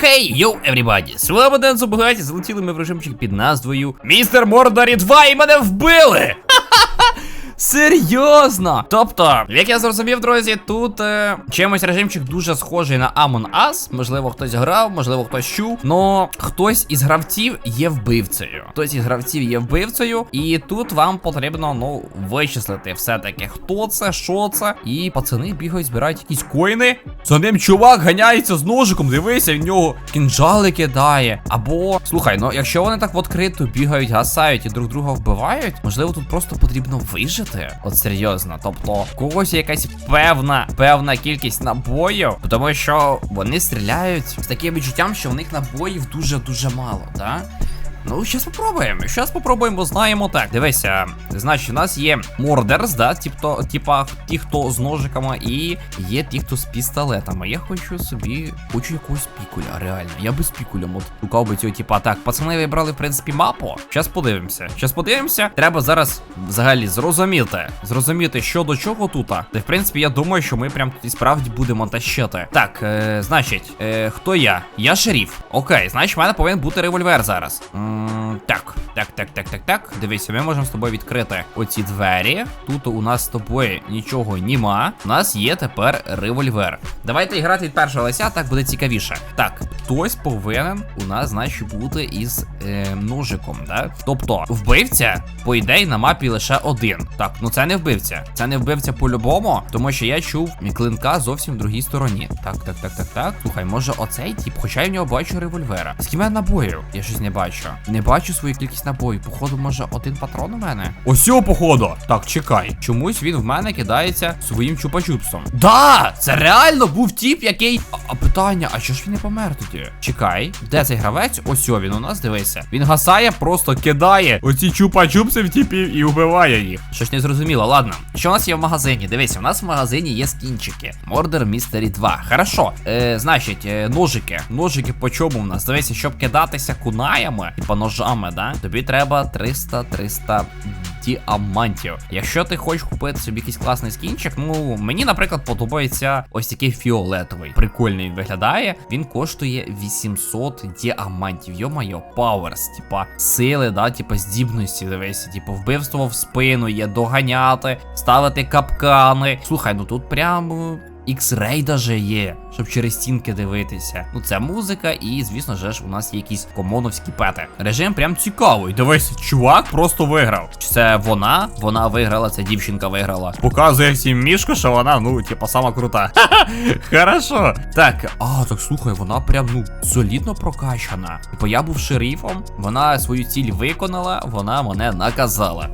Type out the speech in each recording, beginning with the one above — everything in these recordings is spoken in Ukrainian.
Хей, йоу, everybody! Слава Дензу Бугаті, залетіли ми в режимчик під назвою Містер Мордарі 2 і мене вбили! Серйозно! Тобто, як я зрозумів, друзі, тут е, чимось режимчик дуже схожий на Among Us. Можливо, хтось грав, можливо, хтось чув. Но хтось із гравців є вбивцею. Хтось із гравців є вбивцею, і тут вам потрібно ну вичислити все-таки, хто це, що це. І пацани бігають, збирають якісь коїни. За ним чувак ганяється з ножиком. Дивися, в нього кінжали кидає. Або слухай, ну якщо вони так в відкриту бігають, гасають і друг друга вбивають, можливо, тут просто потрібно вижити. От серйозно. Тобто, когось якась певна певна кількість набоїв, тому що вони стріляють з таким відчуттям, що в них набоїв дуже дуже мало, так? Ну, щас попробуємо. Щас попробуємо, знаємо так. Дивися, значить, у нас є мордерс, да, типто, типа ті, хто з ножиками, і є ті, хто з пістолетами. Я хочу собі, хочу якогось пікуля, реально. Я без пікуля от шукав би цього, типа, так, пацани вибрали, в принципі, мапу. Щас подивимося. Щас подивимося. Треба зараз взагалі зрозуміти. Зрозуміти, що до чого тут. Та, в принципі, я думаю, що ми прям і справді будемо тащити. Так, е, значить, е, хто я? Я шеріф. Окей, значить, в мене повинен бути револьвер зараз. М, Так, так, так, так, так, так. Дивися, ми можемо з тобою відкрити оці двері. Тут у нас з тобою нічого нема. У нас є тепер револьвер. Давайте грати від першого лися, так буде цікавіше. Так, хтось повинен у нас, значить, бути із е, ножиком, да? Тобто, вбивця, по ідеї, на мапі лише один. Так, ну це не вбивця. Це не вбивця по-любому, тому що я чув клинка зовсім в другій стороні. Так, так, так, так, так. Слухай, може оцей тип, хоча я в нього бачу револьвера. В мене набоїв? Я щось не бачу. Не бачу свою кількість набоїв. Походу, може, один патрон у мене. Ось його, походу. Так, чекай. Чомусь він в мене кидається своїм чупа-чупсом. Да! Це реально був тип, який. А, а питання, а що ж він не помер тоді? Чекай, де цей гравець? Ось він у нас дивися. Він гасає, просто кидає оці чупа-чупси в тіпів і вбиває їх. Щось не зрозуміло, ладно. Що у нас є в магазині? Дивись, у нас в магазині є скінчики. Мордер Містері 2. Хорошо. Е, значить, е, ножики. Ножики по чому в нас? Дивися, щоб кидатися кунаями, типа ножами, да? Тобі треба 300-300 діамантів. Якщо ти хочеш купити собі якийсь класний скінчик, ну мені, наприклад, подобається ось такий фіолетовий. Прикольний він виглядає. Він коштує 800 діамантів. Йо-майо, пауерс, типа сили, да, типа здібності, дивися, типу вбивство в спину є, доганяти, ставити капкани. Слухай, ну тут прямо. X-Ray даже є, щоб через стінки дивитися. Ну це музика, і звісно ж, у нас є якісь комоновські пети. Режим прям цікавий. Дивись, чувак просто виграв. Чи це вона? Вона виграла, ця дівчинка виграла. Показує всім мішку, що вона, ну, типа, сама крута. Хорошо. Так, а, так слухай, вона прям ну солідно прокачана. Типа я був шерифом, вона свою ціль виконала, вона мене наказала.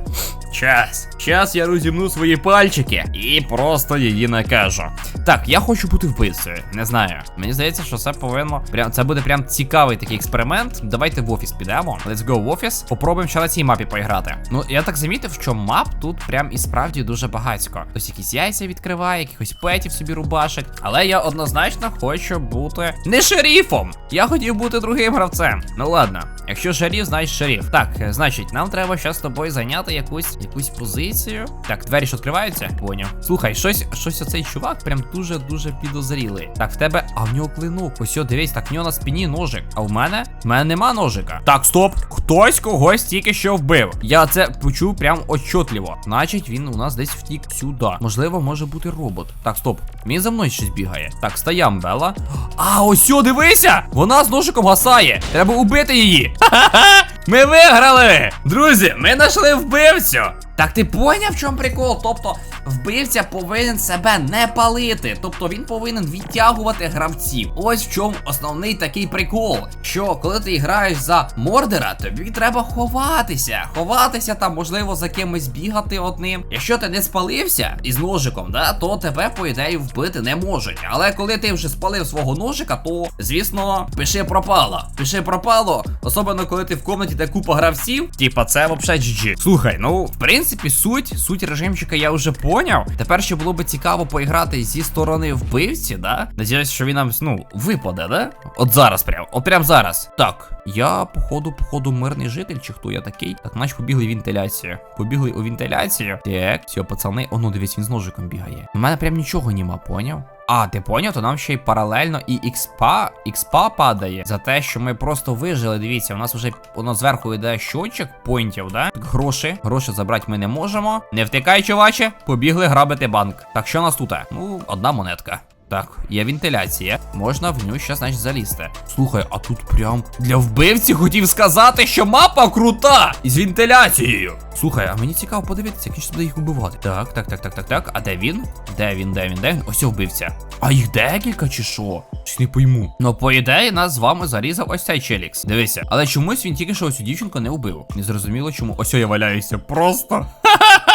Час. Час я розімну свої пальчики і просто її накажу. Так, я хочу бути вбивцею. Не знаю. Мені здається, що це повинно. Прям це буде прям цікавий такий експеримент. Давайте в офіс підемо. Let's go в офіс. Попробуємо ще на цій мапі поіграти. Ну, я так замітив, що мап тут прям і справді дуже багатько. Хтось якісь яйця відкриває, якихось петів собі рубашить. Але я однозначно хочу бути не шерифом. Я хотів бути другим гравцем. Ну ладно, якщо шериф, значить шериф. Так, е, значить, нам треба зараз з тобою зайняти якусь якусь позицію. Так, двері ж відкриваються? Поняв. Слухай, щось, щось оцей чувак прям дуже-дуже підозрілий. Так, в тебе, а в нього клинок. Ось, дивись, так в нього на спині ножик. А в мене? В мене нема ножика. Так, стоп. Хтось когось тільки що вбив. Я це почув прям отчетливо. Значить, він у нас десь втік сюди. Можливо, може бути робот. Так, стоп. Він за мною щось бігає. Так, стоям, Бела. А, ось, о, дивися! Вона з ножиком гасає. Треба убити її. Ха-ха-ха! Ми виграли! Друзі, ми знайшли вбивцю! Так ти поняв, в чому прикол? Тобто, вбивця повинен себе не палити. Тобто він повинен відтягувати гравців. Ось в чому основний такий прикол. Що коли ти граєш за мордера, тобі треба ховатися. Ховатися там, можливо, за кимось бігати одним. Якщо ти не спалився із ножиком, да, то тебе, по ідеї, вбити не можуть. Але коли ти вже спалив свого ножика, то, звісно, пиши пропало. Пиши пропало. Особливо, коли ти в комнаті, де купа гравців. Типа, це взагалі GG. Слухай, ну, в принципі, суть, суть режимчика я вже поняв. Тепер ще було би цікаво поіграти зі сторони вбивці, да? Надіюсь, що він нам, ну, випаде, да? От зараз прям, от прям зараз. Так, я, походу, походу, мирний житель, чи хто я такий? Так, наче побігли вентиляцію. Побігли у вентиляцію. Так, все, пацани, о, ну дивись, він з ножиком бігає. У мене прям нічого нема, поняв? А, ти поняв, то нам ще й паралельно і ікспа, ікспа падає за те, що ми просто вижили. Дивіться, у нас вже воно зверху йде щочок поінтів, да? Гроші. Гроші забрати ми не можемо. Не втикай, чуваче, побігли грабити банк. Так, що у нас тут? Ну, одна монетка. Так, є вентиляція. Можна в нього ще, значить, залізти. Слухай, а тут прям для вбивці хотів сказати, що мапа крута! Із вентиляцією. Слухай, а мені цікаво подивитися, як ж буде їх убивати. Так, так, так, так, так, так. А де він? Де він, де він, де він? Ось вбивця. А їх декілька чи що? Щось не пойму. Ну, по ідеї, нас з вами зарізав ось цей челікс. Дивися. Але чомусь він тільки що ось цю дівчинку не вбив. Не зрозуміло чому. Ось я валяюся. Просто.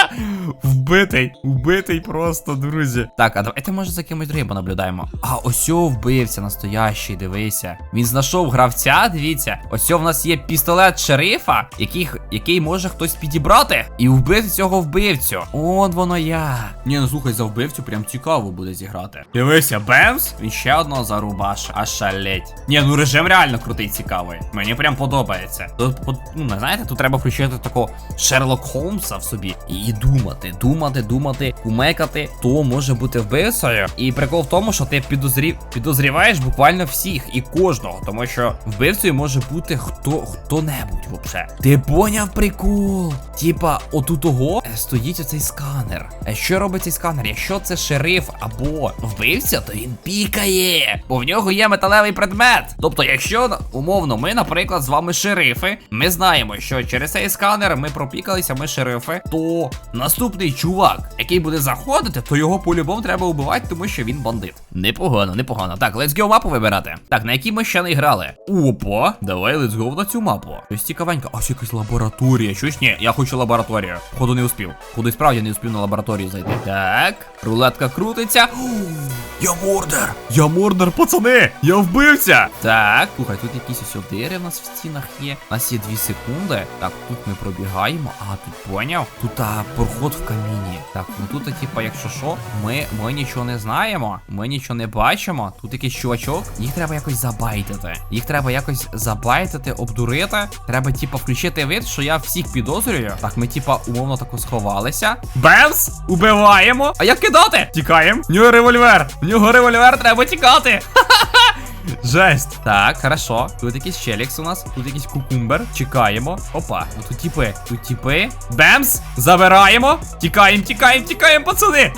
Вбитий, вбитий просто, друзі. Так, а давайте може за кимось другим понаблюдаємо. А ось о вбивця настоящий, дивися. Він знайшов гравця, дивіться. Ось в нас є пістолет шерифа, який, який може хтось підібрати і вбити цього вбивцю. От воно я. Ні, ну слухай, за вбивцю прям цікаво буде зіграти. Дивися, Бемс, він ще одного зарубаша. А шалеть. Ні, ну режим реально крутий, цікавий. Мені прям подобається. Тут, ну, знаєте, тут треба включити такого Шерлок Холмса в собі і думати, думати, думати, кумекати, хто може бути вбивцею. І прикол в тому, що ти підозрів, підозріваєш буквально всіх і кожного, тому що вбивцею може бути хто хто-небудь вообще. Ти поняв прикол? Типа, отут того е, стоїть оцей сканер. А що робить цей сканер? Якщо це шериф або вбивця, то він пікає, бо в нього є металевий предмет. Тобто, якщо умовно, ми, наприклад, з вами шерифи, ми знаємо, що через цей сканер ми пропікалися, ми шерифи, то наступний чувак, який буде заходити, то його по-любому треба вбивати, тому що він бандит. Непогано, непогано. Так, let's go мапу вибирати. Так, на якій ми ще не грали? Опа, давай let's go на цю мапу. Щось цікавенько. Ось якась лабораторія. Щось ні, я хочу лабораторію. Ходу не успів. І справді не успів на лабораторію зайти. Так, рулетка крутиться. Я мордер! Я мордер, пацани! Я вбивця! Так, слухай, тут якісь ось дири в нас в стінах є. У нас є 2 секунди. Так, тут ми пробігаємо. А, тут поняв. Тут а, проход в каміні. Так, ну тут, типа, якщо що, ми, ми нічого не знаємо, ми нічого не бачимо. Тут якийсь чувачок. Їх треба якось забайтити. Їх треба якось забайтити, обдурити. Треба, типа, включити вид, що я всіх підозрюю. Так, ми, типа, умовно тако сховалися. Бемс! Убиваємо! А як кидати? Тікаємо. В нього револьвер! В нього револьвер, треба тікати! Жесть. Так, хорошо. Тут якийсь челікс у нас, тут якийсь кукумбер. Чекаємо. Опа, ну тут тіпи, тут тіпи. Бемс! Забираємо. Тікаємо, тікаємо, тікаємо, пацани.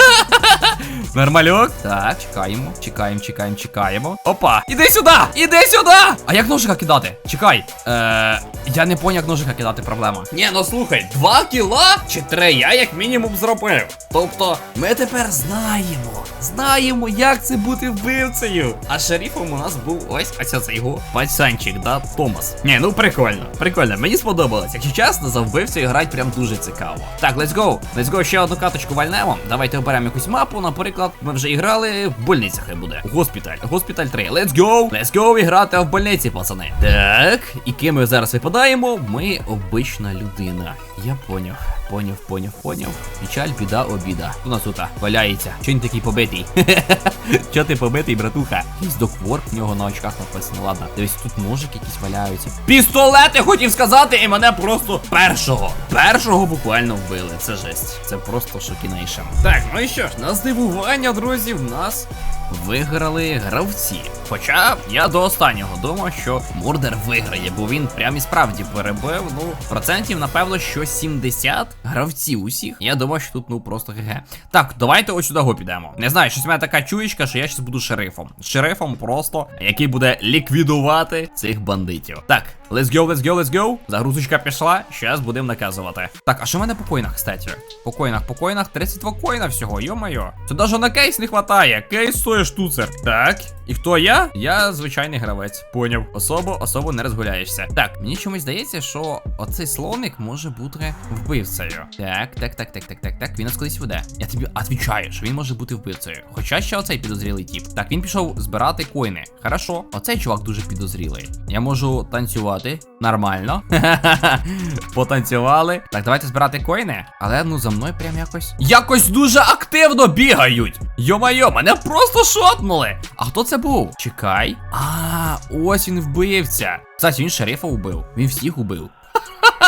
Нормальок. Так, чекаємо, чекаємо, чекаємо, чекаємо. Опа! Іди сюди! Іди сюди! А як ножика кидати? Чекай. Е, я не поняв, як ножика кидати, проблема. Ні, ну слухай, два кіла чи три я як мінімум зробив. Тобто, ми тепер знаємо. Знаємо, як це бути вбивцею. А шерифом у нас був ось ось цей його пацанчик, да, Томас. Ні, ну прикольно, прикольно. Мені сподобалось. Якщо чесно, за вбивцею грати прям дуже цікаво. Так, let's go. Let's go, ще одну каточку вальнемо. Давайте оберемо якусь мапу. Наприклад, ми вже і грали в больницях хай буде. Госпіталь. Госпіталь 3. Let's go! Let's go і грати в больниці, пацани. Так, і ким ми зараз випадаємо? Ми обична людина. Я поняв. Поняв, поняв, поняв. Печаль, біда, обіда. У нас тут валяється. Чо він такий побитий? Чо ти побитий, братуха? Якийсь докворк в нього на очках написано. Ладно, дивись, тут ножик якісь валяються. Пістолети хотів сказати, і мене просто першого. Першого буквально вбили. Це жесть. Це просто шокінейшн. Так, ну і що ж, на здивування, друзі, в нас виграли гравці. Хоча я до останнього думав, що Мурдер виграє, бо він прям і справді перебив. Ну, процентів, напевно, що 70 гравців усіх. Я думав, що тут ну просто ГГ. Так, давайте ось сюди го підемо. Не знаю, щось у мене така чуєчка, що я щас буду шерифом. Шерифом просто, який буде ліквідувати цих бандитів. Так, let's go, let's go, let's go. Загрузочка пішла. Щас будемо наказувати. Так, а що в мене по коїнах, кстати? По коїнах, по коїнах 32 коїна всього, йо-моє. Це навіть на кейс не хватає. Кейс стоїть штуцер. Так, і хто я? Я звичайний гравець. Поняв. Особо, особо не розгуляєшся. Так, мені чомусь здається, що оцей слоник може бути вбивцею. Так, так, так, так, так, так, так. Він нас кудись веде. Я тобі відвічаю, що він може бути вбивцею. Хоча ще оцей підозрілий тип. Так, він пішов збирати коїни. Хорошо, оцей чувак дуже підозрілий. Я можу танцювати. Нормально. Потанцювали. Так, давайте збирати коїни. Але ну за мною прям якось. Якось дуже активно бігають. Йо-майо, мене просто шотнули. А хто це був? Чекай. А, ось він вбивця. Кстати, він шерифа убив. Він всіх убив.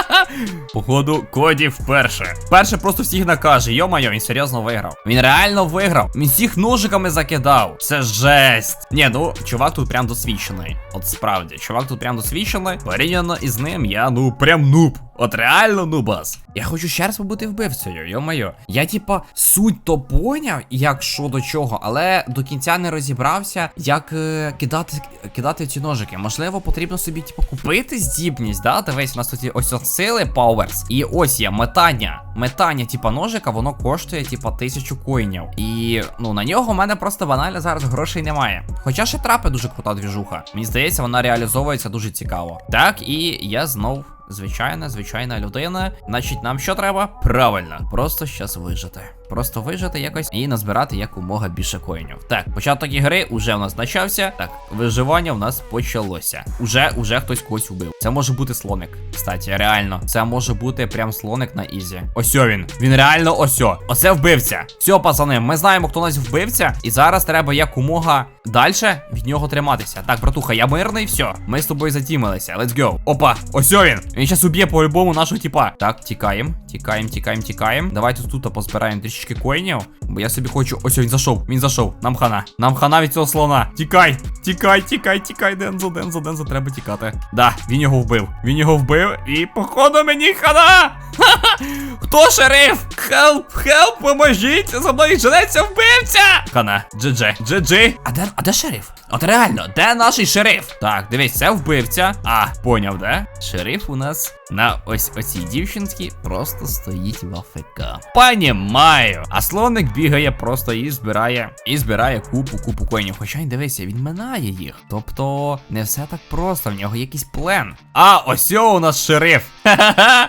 Походу, Коді вперше. Вперше просто всіх накаже. Йо-майо, він серйозно виграв. Він реально виграв. Він всіх ножиками закидав. Це жесть. Ні, ну, чувак тут прям досвідчений. От справді, чувак тут прям досвідчений. Порівняно із ним, я ну прям нуб. От реально нубас. Я хочу ще раз побути вбивцею, йо-майо. Я, типа, суть то поняв, як що до чого, але до кінця не розібрався, як е, кидати, кидати ці ножики. Можливо, потрібно собі, типа, купити здібність, да? Дивись, у нас тут є ось от сили, Powers. І ось є метання. Метання, типа, ножика, воно коштує, типа, тисячу коїнів. І ну на нього в мене просто банально зараз грошей немає. Хоча ще трапи дуже крута двіжуха. Мені здається, вона реалізовується дуже цікаво. Так, і я знов. Звичайна, звичайна людина. Значить, нам що треба? Правильно, просто щас вижити. Просто вижити якось і назбирати якомога більше коїнів. Так, початок ігри уже у нас почався. Так, виживання у нас почалося. Уже, уже хтось когось вбив. Це може бути слоник. Кстати, реально, це може бути прям слоник на ізі. Ось він. Він реально ось. Оце вбивця. Все, пацани, ми знаємо, хто нас вбивця, і зараз треба якомога далі від нього триматися. Так, братуха, я мирний, все. Ми з тобою затімилися. Let's go. Опа, ось він. Він зараз уб'є по-любому нашого типа. Так, тікаємо, тікаємо, тікаємо, тікаємо. Давайте тут позбираємо трішечки коїнів. Бо я собі хочу. Ось він зайшов. Він зайшов. Нам хана. Нам хана від цього слона. Тікай, тікай, тікай, тікай, Дензо, Дензо, Дензо, треба тікати. Да, він його вбив. Він його вбив. І походу мені хана. Ха-ха! Хто шериф? Хелп, хелп, поможіть! За мною женеться вбивця! Хана, GG, GG. А де, а де шериф? От реально, де наш шериф? Так, дивись, це вбивця. А, поняв, де? Шериф у нас на ось оцій дівчинці просто стоїть в АФК. Понімаю. А слоник бігає просто і збирає, і збирає купу, купу коїнів. Хоча й дивися, він минає їх. Тобто, не все так просто, в нього якийсь плен. А, ось у нас шериф. Ха-ха-ха.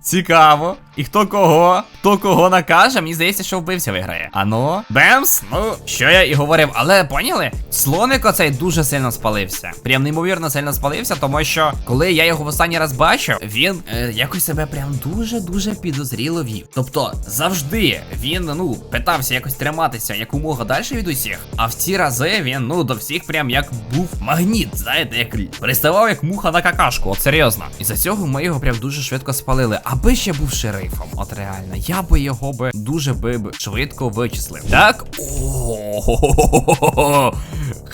Цікаво. І хто кого? Хто кого накаже? Мені здається, що вбивця виграє. Ано, Бемс, ну, що я і говорив, але поняли? Слоник оцей дуже сильно спалився. Прям неймовірно сильно спалився, тому що коли я його в останній раз бачив, він е, якось себе прям дуже-дуже підозріло вів. Тобто, завжди він, ну, питався якось триматися якомога далі від усіх. А в ці рази він, ну, до всіх прям як був магніт, знаєте, як приставав як муха на какашку, от серйозно. І за цього ми його прям дуже швидко спалили. Аби ще був шерифом, от реально, я би його би дуже би швидко вичислив. Так? О,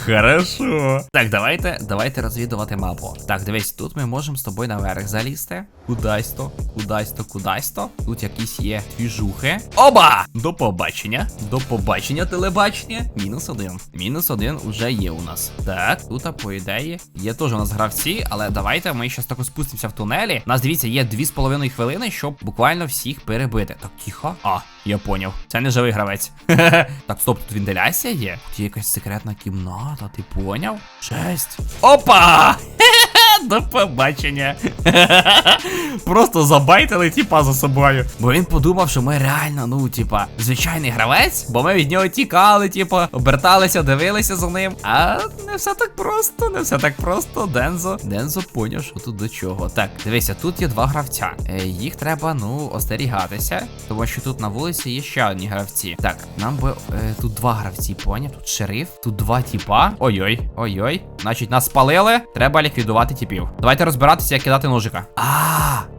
Хорошо. Так, давайте, давайте розвідувати мапу. Так, дивись, тут ми можемо з тобою наверх залізти. Кудась то, кудась то, кудась то. Тут якісь є двіжухи. Оба! До побачення. До побачення, телебачення. Мінус один. Мінус один уже є у нас. Так, тут, по ідеї, є теж у нас гравці, але давайте ми ще тако спустимося в тунелі. У нас дивіться, є 2,5 хвилини, щоб буквально всіх перебити. Так, тихо. А, я поняв. Це не живий гравець. так, стоп, тут вентиляція є. Тут є якась секретна кімната, ти поняв? Жесть. Опа! До побачення. Просто забайтили типа за собою. Бо він подумав, що ми реально, ну, типа, звичайний гравець, бо ми від нього тікали, типа, оберталися, дивилися за ним. А не все так просто, не все так просто. Дензо. Дензо поняв, що тут до чого. Так, дивися, тут є два гравця. Е, їх треба, ну, остерігатися, тому що тут на вулиці є ще одні гравці. Так, нам би е, тут два гравці, поняв? Тут шериф, тут два тіпа. Ой-ой, ой-ой. Значить, нас спалили. Треба ліквідувати тіпів. Давайте розбиратися, як кидати ножика. А,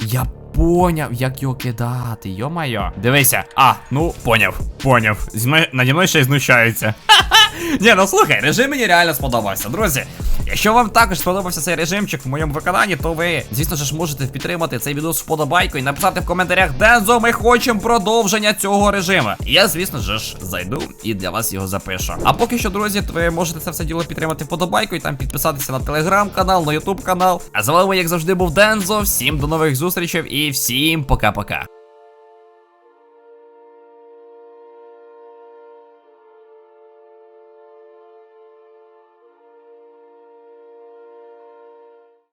я поняв, як його кидати. Йо-майо. Дивися. А, ну, поняв. Поняв. Зі мною наді мною ще й знущаються. Ні, ну слухай, режим мені реально сподобався, друзі. Якщо вам також сподобався цей режимчик в моєму виконанні, то ви, звісно ж, можете підтримати цей відео з вподобайкою і написати в коментарях, Дензо, ми хочемо продовження цього режиму. І я, звісно ж, зайду і для вас його запишу. А поки що, друзі, то ви можете це все діло підтримати вподобайкою, там підписатися на телеграм-канал, на ютуб канал. А з вами, як завжди, був Дензо. Всім до нових зустрічей і всім пока-пока.